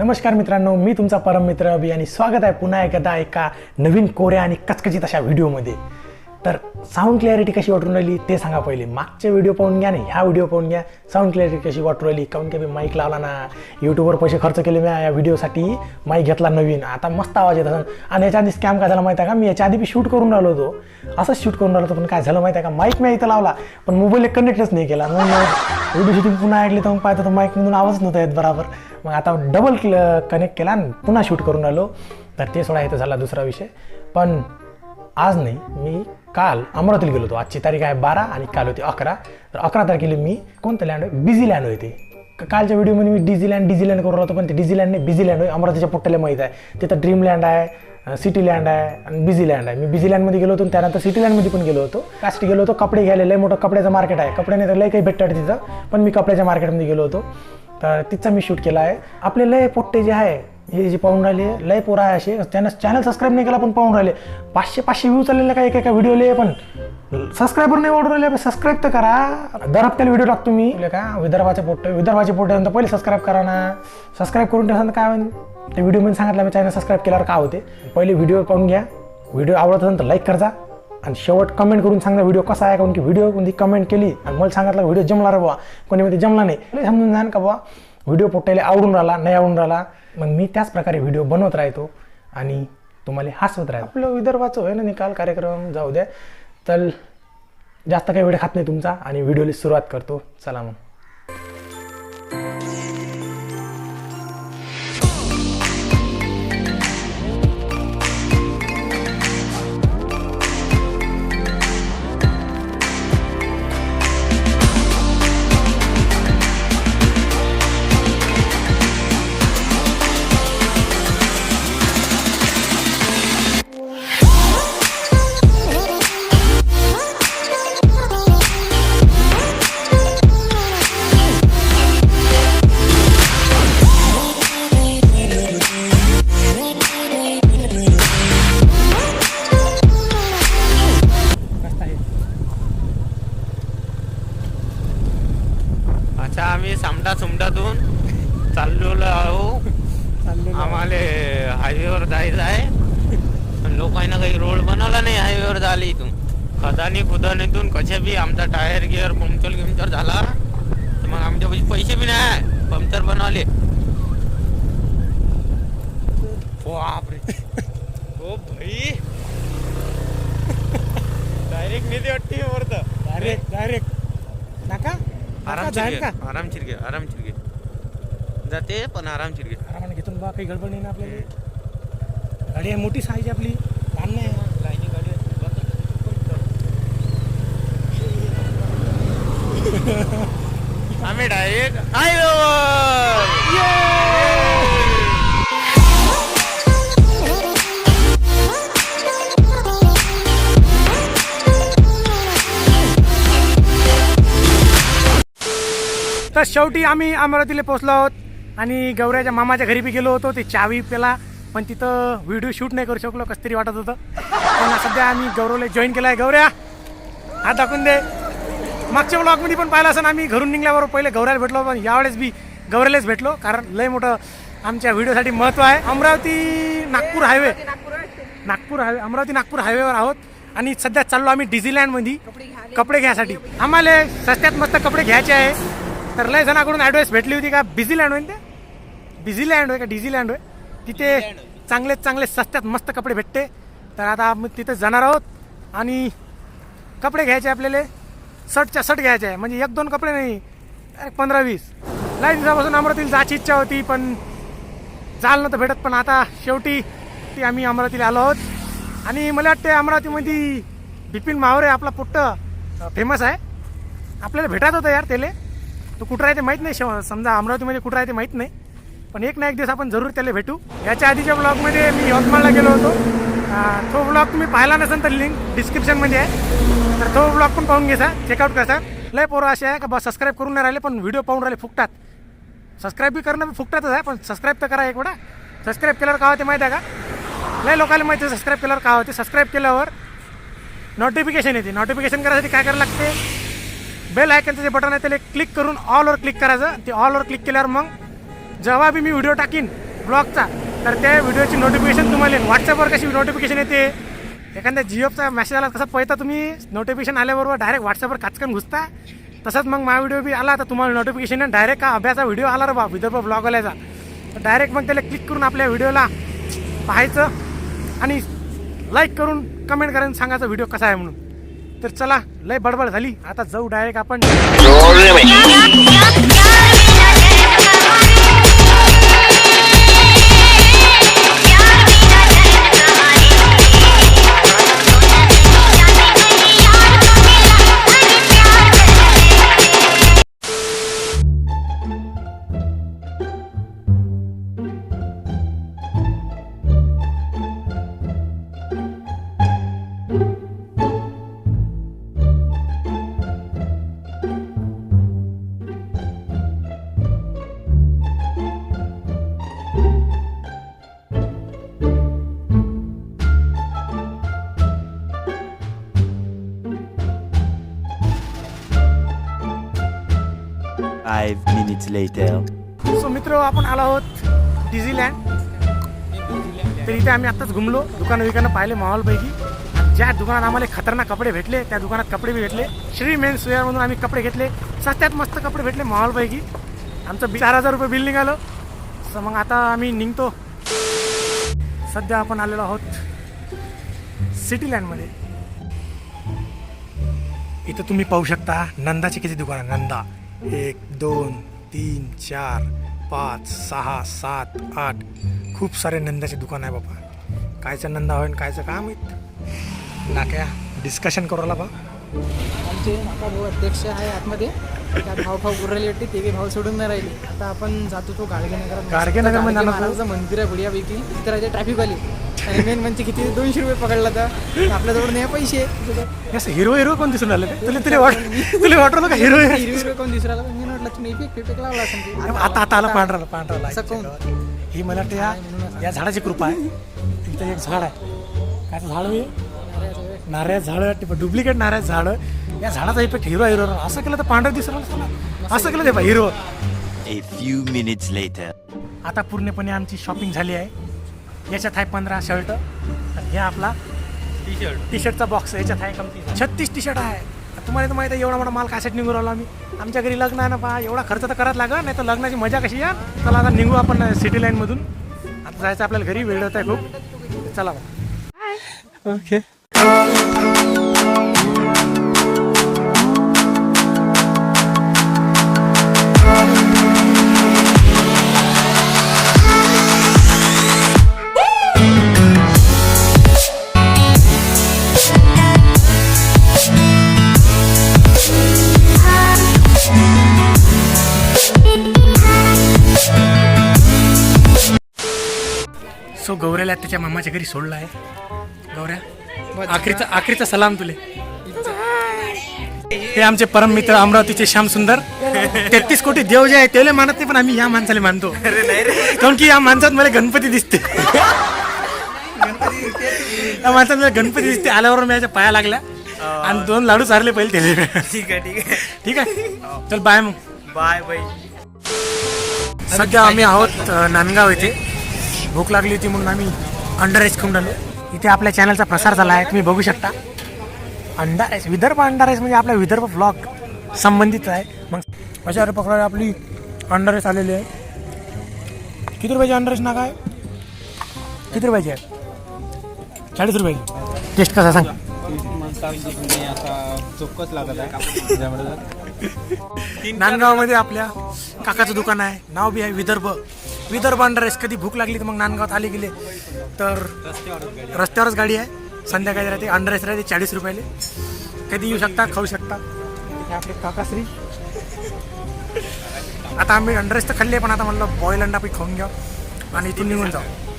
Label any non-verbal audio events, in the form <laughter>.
नमस्कार मित्रांनो मी तुमचा परम मित्र अभि आणि स्वागत आहे पुन्हा एकदा एका नवीन कोऱ्या आणि कचकचित अशा व्हिडिओमध्ये. तर साऊंड क्लॅरिटी कशी वाटून राहिली ते सांगा पहिले. मागचे व्हिडिओ पाहून घ्या नाही ह्या व्हिडिओ पाहून घ्या. साऊंड क्लॅरिटी कशी वाटून राहिली? काऊन की मी माईक लावला ना? यूट्यूबवर पैसे खर्च केले मी या व्हिडिओसाठी माईक घेतला नवीन. आता मस्त आवाज येत असेल आणि याच्या आधी स्कॅम काय झाला माहिती आहे का? मी याच्या आधी बी शूट करून राहिलो होतो. असंच शूट करून राहिलो होतो पण काय झालं माहिती आहे का? माईक मी इथं लावला पण मोबाईल कनेक्टच नाही केला. मग व्हिडिओ शूटिंग पुन्हा ऐकली तर मग पाहतो तर माईकमधून आवाजच नव्हता येत बरोबर. मग आता डबल कनेक्ट केला आणि पुन्हा शूट करून राहिलो. तर ते सोडा इथं झाला दुसरा विषय. पण आज नाही मी काल अमरावतीला गेलो होतो. आजची तारीख आहे बारा आणि काल होती अकरा. तर अकरा तारखेला मी कोणतं लँड बिझी लँड होते कालच्या व्हिडिओमध्ये मी डिझीलँड डिझीलँड करून होतो पण ते डिझीलँड नाही बिझीलँड आहे अमरावतीच्या पोट्ट्याला माहीत आहे. तिथं ड्रीमलँड आहे सिटी लँड आहे आणि बिझी लँड आहे. मी बिझी लँडमध्ये गेलो होतो त्यानंतर सिटी लँडमध्ये पण गेलो होतो. कास्ट गेलो होतो कपडे घ्यायला. लय मोठं कपड्याचं मार्केट आहे. कपडे नाही तर लय काही भेटतात तिथं पण मी कपड्याच्या मार्केटमध्ये गेलो होतो. तर तिचा मी शूट केला आहे. आपले लय पोट्टे जे आहे हे जे पाहून राहिले लय पोरं आहे असे. त्यांना चॅनल सबस्क्राईब नाही केला पण पाहून राहिले. पाचशे पाचशे व्ह्यू चाललेले का एका एका व्हिडिओले पण सबस्क्रायबर नाही वाढून राहिले. सबस्क्राईब तर करा. दर हप्त्याला व्हिडिओ टाकतो मी का? विदर्भाचे पोट्टे विदर्भाचे पोट्टे नंतर पहिले सबस्क्राईब करा ना. सबस्क्राईब करून ठेवा तर काय ते व्हिडिओ मी सांगितलं मी चॅनल सबस्क्राईब केल्यावर काय होते? पहिले व्हिडिओ पाहून घ्या. व्हिडिओ आवडत असेल तर लाईक करजा. आणि शेवट कमेंट करून सांगा व्हिडिओ कसा आहे? कारण की व्हिडिओ कोणती कमेंट केली आणि मला सांगितलं व्हिडिओ जमला रे बुवा. कोणी मध्ये जमला नाही. समजून जाण का बुवा. व्हिडिओ पोटायला आवडून राहिला नाही आवडून राहिला. मग मी त्याच प्रकारे व्हिडिओ बनवत राहतो आणि तुम्हाला हसवत राहतो. आपलं विदर्भाचं होय ना निकाल कार्यक्रम जाऊ द्या. तर जास्त काही वेळ खात नाही तुमचा आणि व्हिडिओला सुरुवात करतो. चला मग. चाललेलो आहो. आम्हाला हायवेवर जायचं आहे. पण लोकांना काही रोड बनवला नाही हायवेवर झाले इथून. खदानी खुदानीतून कशा बी आमचा टायर गिअर पंक्चर गिंक्चर झाला तर मग आमच्या पैसे पैसे बी नाही. पंक्चर बनवले. ओ भाई. डायरेक्ट नेते वाटते वरत डायरेक्ट डायरेक्ट नाका? आरामशीर घे आरामशीर घे आरामशीर घे. जाते पण आरामशीर घे आरामाने घेतो बा काही गडबड नाही ना आपल्याला. गाडी आहे मोठी साईज आपली. लहान नाही. <laughs> आम्ही डायरेक्ट हायवेवर तर शेवटी आम्ही अमरावतीला पोहोचलो आहोत. आणि गौऱ्याच्या मामाच्या घरी बी गेलो होतो ते चावी पेला पण तिथं व्हिडिओ शूट नाही करू शकलो कसं तरी वाटत होतं. पण सध्या आम्ही गौरवला जॉईन केला आहे गौऱ्या हात दाखवून दे. मागच्या ब्लॉगमध्ये पण पाहिलं असं आम्ही घरून निघल्यावर पहिले गौऱ्याला भेटलो पण यावेळेस बी गौऱ्यालाच भेटलो कारण लय मोठं आमच्या व्हिडिओसाठी महत्त्व आहे. अमरावती नागपूर हायवे नागपूर हायवे अमरावती नागपूर हायवेवर आहोत. आणि सध्या चाललो आम्ही डिझीलँडमध्ये कपडे घ्यायसाठी. आम्हाला सस्त्यात मस्त कपडे घ्यायचे आहे. तर लय जणाकडून ॲडवाईस भेटली होती का? बिझी होईल ते बिझी लँड होय का? डिझी लँड होय? तिथे चांगले चांगले सस्त्यात मस्त कपडे भेटते. तर आता आम्ही तिथे जाणार आहोत. आणि कपडे घ्यायचे आपल्याला. शर्टच्या शर्ट घ्यायचे आहे. म्हणजे एक दोन कपडे नाही. एक पंधरा वीस. लय दिवसापासून अमरावतीला जायची इच्छा होती पण जाल नव्हतं भेटत. पण आता शेवटी ती आम्ही अमरावतीला आलो आहोत. आणि मला वाटते अमरावतीमध्ये बिपिन मावरे आपला पुट्ट फेमस आहे. आपल्याला भेटायचं होतं यार त्याले. तो कुठं आहे ते माहीत नाही. शेव- समजा अमरावतीमध्ये कुठं आहे ते माहीत नाही. पण एक ना एक दिवस आपण जरूर त्याला भेटू. याच्या आधीच्या ब्लॉगमध्ये मी यवतमाळला गेलो होतो. तो ब्लॉग तुम्ही पाहिला नसेल तर लिंक डिस्क्रिप्शनमध्ये आहे. तर तो ब्लॉग पण पाहून घेसा चेकआउट कसा लय पोरं असे आहे का बस सबस्क्राईब करून नाही राहिले पण व्हिडिओ पाहून राहिले फुकटात. सबस्क्राईब बी करणं फुकटातच आहे पण सबस्क्राईब तर करा एक वेळा. सबस्क्राईब केल्यावर काय होते माहिती आहे का? लय लोकांना माहिती आहे सबस्क्राईब केल्यावर काय होते. सबस्क्राईब केल्यावर नोटिफिकेशन येते. नोटिफिकेशन करायसाठी काय करायला लागते? बेल आयकनचं जे बटन आहे त्याला क्लिक करून ऑलवर क्लिक करायचं. ते ऑलवर क्लिक केल्यावर मग जेव्हा बी मी व्हिडिओ टाकीन ब्लॉगचा तर त्या व्हिडिओची नोटिफिकेशन तुम्हाला व्हॉट्सअपवर कशी नोटिफिकेशन येते? एखाद्या जिओचा मेसेज आला तसा पहिला तुम्ही? नोटिफिकेशन आल्याबरोबर डायरेक्ट व्हॉट्सअपवर काचकन घुसता. तसंच मग माझा व्हिडिओ बी आला तर तुम्हाला नोटिफिकेशन डायरेक्ट का अभ्यासा व्हिडिओ आला रे बा विदर्भ ब्लॉग आल्याचा तर डायरेक्ट मग त्याला क्लिक करून आपल्या व्हिडिओला पाहायचं आणि लाईक करून कमेंट करून सांगायचं व्हिडिओ कसा आहे म्हणून. तर चला लय बडबड झाली. आता जाऊ डायरेक्ट आपण. फाईव्ह मिनिट्स लेटर सो मित्र आपण आलो आहोत डिझीलँड तर इथे आम्ही आत्ताच घुमलो. दुकानं विकानं पाहिले माहोलपैकी. ज्या दुकानात आम्हाला खतरनाक कपडे भेटले त्या दुकानात कपडे बी भेटले. श्री मेन्स वेअरमधून आम्ही कपडे घेतले. सस्त्यात मस्त कपडे भेटले माहोलपैकी. आमचं चार हजार रुपये बिल निघालं. तर मग आता आम्ही निघतो. सध्या आपण आलेलो आहोत सिटीलँडमध्ये इथं तुम्ही पाहू शकता नंदाची किती दुकान आहे नंदा. एक दोन तीन चार पाच सहा सात आठ. खूप सारे नंदाचे दुकान आहे बाबा. कायचं नंदा होईन कायचं काम आहेत? नाक्या डिस्कशन करू आला बा. आमचे नाका भाऊ अध्यक्ष आहे आतमध्ये. त्यात भाव भाव उरलेले वाटते ते भाव सोडून नाही राहिले. आता आपण जातो तो गाडगेनगरात. गाडगेनगरमध्ये जाणार तो? महाराजचं मंदिर आहे बुडिया पैकी तिथे राहते ट्रॅफिक वाली. आणि मेन म्हणजे किती? दोनशे रुपये पकडला तर आपल्याजवळ नाही पैसे. असं हिरो हिरो कोण दिसून राहिले तुला तुला वाट तुला वाटलं का हिरो हिरवी रुपये कोण दिसू राहिला मी म्हटलं तुम्ही इफेक्ट इफेक्ट लावला असेल. आता आता आला पांढरा पांढरा असं कोण? ही मला वाटतं या या झाडाची कृपा आहे. इथं एक झाड आहे. काय झाड आहे? नारळ झाड. वाटते डुप्लिकेट नारळ झाड. या झाडाचा इफेक्ट हिरो हिरो असं केलं तर पांढरं दिसलं असं केलं ते बा hero A few minutes later. आता पूर्णपणे आमची शॉपिंग झाली आहे. याच्यात आहे पंधरा शर्ट. आणि हे आपला टी शर्ट टी शर्टचा बॉक्स याच्यात आहे कमती छत्तीस टी शर्ट आहे तुम्हाला तर माहिती आहे एवढा मोठा माल कायसाठी निघून राहिलो आम्ही. आमच्या घरी लग्न आहे ना पहा एवढा खर्च तर करत लागत नाही तर लग्नाची मजा कशी या चला आता निघू आपण सिटी लाईनमधून आता जायचं आपल्याला घरी वेळ होत आहे खूप. चला ओके सो गौऱ्याला त्याच्या मामाच्या घरी सोडला आहे. गौऱ्या आखरीचा आखरीचा सलाम तुले. हे आमचे परम मित्र अमरावतीचे श्याम सुंदर. तेहतीस कोटी देव जे आहे त्याला मानत नाही पण आम्ही या माणसाला मानतो. कारण की या माणसात मला गणपती दिसते. या माणसात मला गणपती दिसते. आल्यावर मी याच्या पाया लागल्या. आणि दोन लाडू चारले पहिले त्याला. ठीक आहे ठीक आहे. ठीक आहे. चल बाय मग. बाय बाय सध्या आम्ही आहोत नांदगाव येथे भूक लागली होती म्हणून आम्ही अंडर राईस खाऊन आलो. इथे आपल्या चॅनलचा प्रसार झाला आहे तुम्ही बघू शकता. अंडा राईस विदर्भ अंडा राईस म्हणजे आपला विदर्भ ब्लॉग संबंधित आहे. मग अशा प्रकारे आपली अंडा राईस आलेली आहे. किती रुपयाची अंडा राईस नाका आहे? किती रुपयाची आहे? चाळीस रुपयाची टेस्ट कसा सांग. <laughs> नांदगावमध्ये आपल्या काकाचं दुकान आहे. नाव बी आहे विदर्भ. विदर्भ रेस कधी भूक लागली तर मग नांदगावात आले गेले. तर रस्त्यावरच गाडी आहे. संध्याकाळी राहते अंडर रेस राहते चाळीस रुपयाले. कधी येऊ शकता खाऊ शकता. आपले काकाश्री. आता आम्ही अंडर तर खाल्ले पण आता म्हणलं बॉईल अंडा पण खाऊन घ्या आणि इथून निघून जाऊ